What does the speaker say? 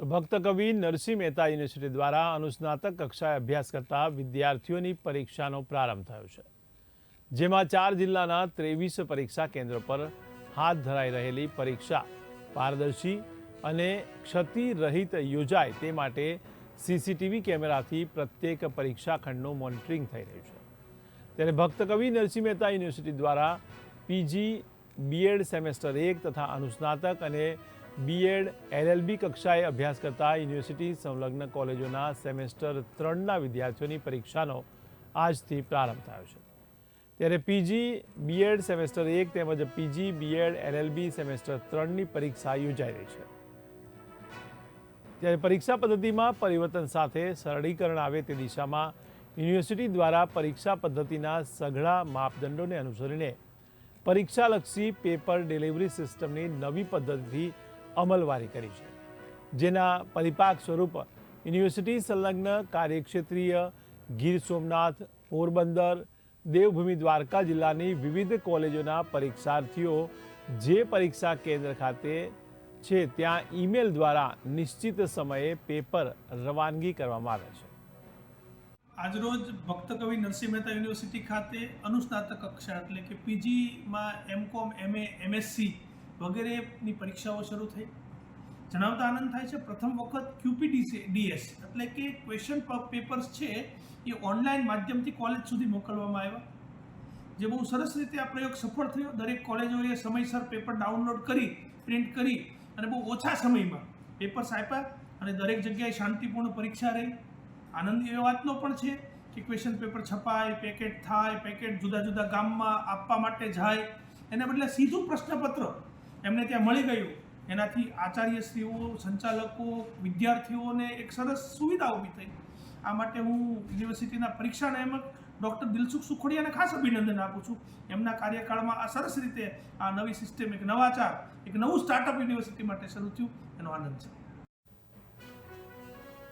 તો ભક્ત કવિ નરસિંહ મહેતા યુનિવર્સિટી દ્વારા અનુસ્નાતક કક્ષાએ અભ્યાસ કરતા વિદ્યાર્થીઓની પરીક્ષાનો પ્રારંભ થયો છે. જેમાં ચાર જિલ્લાના ત્રેવીસ પરીક્ષા કેન્દ્રો પર હાથ ધરાઈ રહેલી પરીક્ષા પારદર્શી અને ક્ષતિરહિત યોજાય તે માટે સીસીટીવી કેમેરાથી પ્રત્યેક પરીક્ષા ખંડનું મોનિટરિંગ થઈ રહ્યું છે. ત્યારે ભક્તકવિ નરસિંહ મહેતા યુનિવર્સિટી દ્વારા પીજી, બીએડ સેમેસ્ટર એક તથા અનુસ્નાતક અને બીએડ એલએલબી કક્ષાએ અભ્યાસ કરતા યુનિવર્સિટી સંલગ્ન કોલેજોના સેમેસ્ટર ત્રણના વિદ્યાર્થીઓની પરીક્ષાનો આજથી પ્રારંભ થયો છે. ત્યારે પીજી બીએડ સેમેસ્ટર એક તેમજ પીજી બીએડ એલએલબી સેમેસ્ટર ત્રણની પરીક્ષા યોજાઈ રહી છે. ત્યારે પરીક્ષા પદ્ધતિમાં પરિવર્તન સાથે સરળીકરણ આવે તે દિશામાં યુનિવર્સિટી દ્વારા પરીક્ષા પદ્ધતિના સઘળા માપદંડોને અનુસરીને પરીક્ષાલક્ષી પેપર ડિલિવરી સિસ્ટમની નવી પદ્ધતિથી અમલવારી કરી છે. જેના પરિપાક સ્વરૂપ યુનિવર્સિટી સંલગ્ન કાર્યક્ષેત્રીય ગીર સોમનાથ, પોરબંદર, દેવભૂમિ દ્વારકા જિલ્લાની વિવિધ કોલેજોના પરીક્ષાર્થીઓ જે પરીક્ષા કેન્દ્ર ખાતે છે, ત્યાં ઈમેલ દ્વારા નિશ્ચિત સમયે પેપર રવાનગી કરવામાં આવે છે. આજરોજ ભક્ત કવિ નરસિંહ મહેતા યુનિવર્સિટી ખાતે અનુસ્નાતક કક્ષા એટલે કે પીજીમાં એમકોમ એમએ એમએસસી વગેરેની પરીક્ષાઓ શરૂ થઈ. જણાવતા આનંદ થાય છે, પ્રથમ વખત ક્યુપીડીસી ડીએસ એટલે કે ક્વેશ્ચન પેપર્સ છે એ ઓનલાઈન માધ્યમથી કોલેજ સુધી મોકલવામાં આવ્યા. જે બહુ સરસ રીતે આ પ્રયોગ સફળ થયો. દરેક કોલેજોએ સમયસર પેપર ડાઉનલોડ કરી પ્રિન્ટ કરી અને બહુ ઓછા સમયમાં પેપર્સ આપ્યા અને દરેક જગ્યાએ શાંતિપૂર્ણ પરીક્ષા રહી. આનંદ એ વાતનો પણ છે કે ક્વેશ્ચન પેપર છપાય પેકેટ થાય પેકેટ જુદા જુદા ગામમાં આપવા માટે જાય. એને બદલે સીધું પ્રશ્નપત્ર એમને ત્યાં મળી ગયું. એનાથી આચાર્યશ્રીઓ, સંચાલકો, વિદ્યાર્થીઓને એક સરસ સુવિધા ઊભી થઈ. આ માટે હું યુનિવર્સિટીના પરીક્ષા નિયામક ડૉક્ટર દિલસુખ સુખોડિયાને ખાસ અભિનંદન આપું છું. એમના કાર્યકાળમાં આ સરસ રીતે આ નવી સિસ્ટમ, એક નવાચાર એક નવું સ્ટાર્ટઅપ યુનિવર્સિટી માટે શરૂ થયું. એનો આનંદ છે.